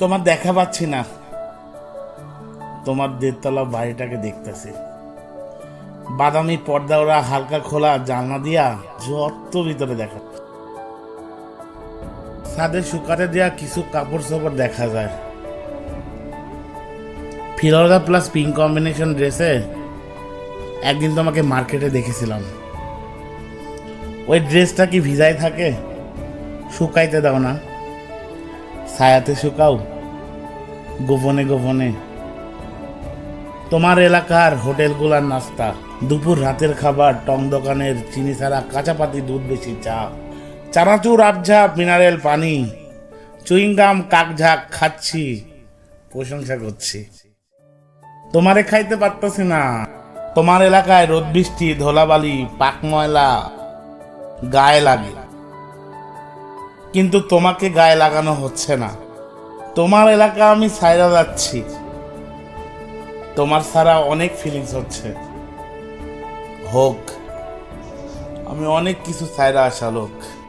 তোমার দেখা পাচ্ছি না। তোমার দেড়তলা বাড়িটাকে দেখতেছি। বাদামি পর্দা ওরা হালকা খোলা জানলা দিয়া যত ভিতরে দেখা। ছাদে শুকাতে দেওয়া কিছু কাপড় চোপড় দেখা যায়। ফিরোজা প্লাস পিঙ্ক কম্বিনেশন ড্রেসে একদিন তোমাকে মার্কেটে দেখেছিলাম। ওই ড্রেসটা কি ভিজাই থাকে? শুকাইতে দাও না। ছায়াতে শুকাও। গোপনে গোপনে। তোমার এলাকার হোটেলগুলার নাস্তা, দুপুর রাতের খাবার, টং দোকানের চিনি ছাড়া কাঁচাপাতি দুধ বেশি চা। চানাচুর আবঝাপ মিনারেল, পানি। চুইংগাম কাকঝাক খাচ্ছি, প্রশংসা করছি। তোমারে খাইতে পারতেছি না। তোমার এলাকায় রোদ বৃষ্টি, ধোলাবালি, পাক ময়লা, গায়ে লাগে। কিন্তু তোমাকে গায়ে লাগানো হচ্ছে না। তোমার এলাকা আমি সাইরা যাচ্ছি। তোমার ছাড়া অনেক ফিলিংস হচ্ছে। হোক, আমি অনেক কিছু সাইরা আসা লোক।